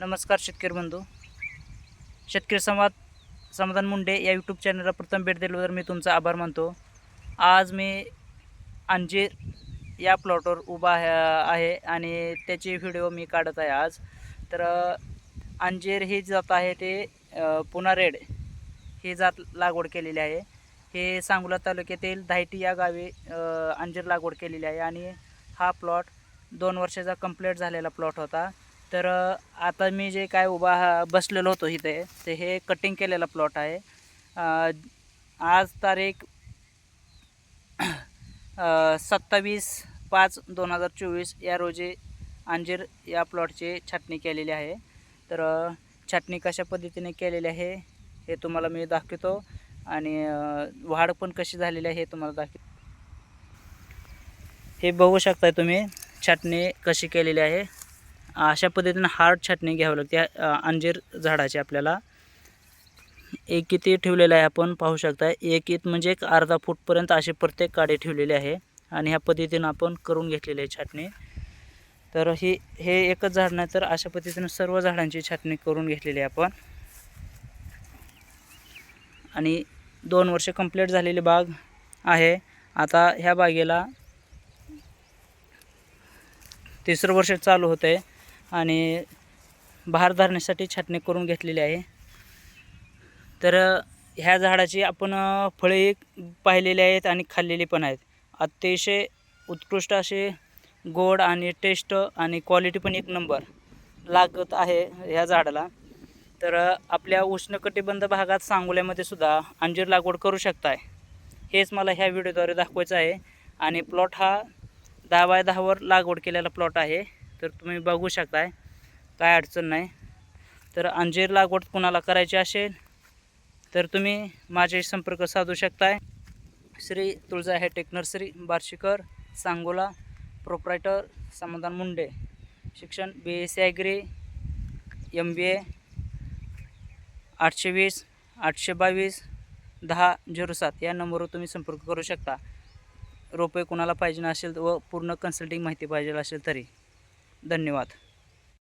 नमस्कार शेतकरी बंधू. शेतकरी संवाद समाधान मुंडे या यूट्यूब चॅनलला प्रथम भेट दिल्यावर मी तुमचा आभार मानतो. आज मी अंजीर या प्लॉटवर उभा आहे आहे आणि त्याचे व्हिडिओ मी काढत आहे आज. तर अंजीर ही जात आहे ते पुनारेड पुना रेड ही जात लागवड केलेली आहे. हे सांगोला तालुक्यातील धायटी या गावी अंजीर लागवड केलेली आहे आणि हा प्लॉट दोन वर्षाचा कंप्लीट झालेला प्लॉट होता. तर आता मी जे काय उभा हा- बसलेलो होतो इथे ते हे कटिंग केलेला प्लॉट आहे. आज तारीख सत्तावीस पाच दोन हजार चोवीस या रोजी अंजीर या प्लॉटची छाटणी केलेली आहे. तर छाटणी कशा पद्धतीने केलेली आहे हे तुम्हाला मी दाखवतो आणि वाढ पण कशी झालेली आहे हे तुम्हाला दाखव हे बघू शकताय तुम्ही छाटणी कशी केलेली आहे. अशा पद्धतीनं हार्ड छाटणी घ्यावी लागते. अंजीर झाडाची आपल्याला एक किती ठेवलेलं आहे आपण पाहू शकता. एक इत म्हणजे एक अर्धा फूटपर्यंत अशी प्रत्येक काडी ठेवलेली आहे आणि ह्या पद्धतीनं आपण करून घेतलेली आहे छाटणी. तर ही हे एकच झाड नाही तर अशा पद्धतीनं सर्व झाडांची छाटणी करून घेतलेली आहे आपण. आणि दोन वर्ष कंप्लीट झालेली बाग आहे. आता ह्या बागेला तिसरं वर्ष चालू होतं आहे आणि भार धरण्यासाठी छाटणी करून घेतलेली आहे. तर ह्या झाडाची आपण फळे पाहिलेली आहेत आणि खाल्लेली पण आहेत. अतिशय उत्कृष्ट असे गोड आणि टेस्ट आणि क्वालिटी पण एक नंबर लागत आहे ह्या झाडाला. तर आपल्या उष्णकटिबंध भागात सांगोल्यामध्ये सुद्धा अंजीर लागवड करू शकताय. हेच मला ह्या व्हिडिओद्वारे दाखवायचं आहे. आणि प्लॉट हा दहा बाय दहावर लागवड केलेला प्लॉट आहे. तर तुम्ही बघू शकताय काय अडचण नाही. तर अंजीर लागवड कुणाला करायची असेल तर तुम्ही माझे संपर्क साधू शकताय. Shri Tulja hi-tech nursery Barshikar Sangola proprietor Samadhan Munde शिक्षण B S C agri M B A आठशे वीस आठशे बावीस दहा झिरो सात या नंबरवर तुम्ही संपर्क करू शकता. रोपे कुणाला पाहिजे असेल व पूर्ण कन्सल्टिंग माहिती पाहिजे असेल तरी. धन्यवाद.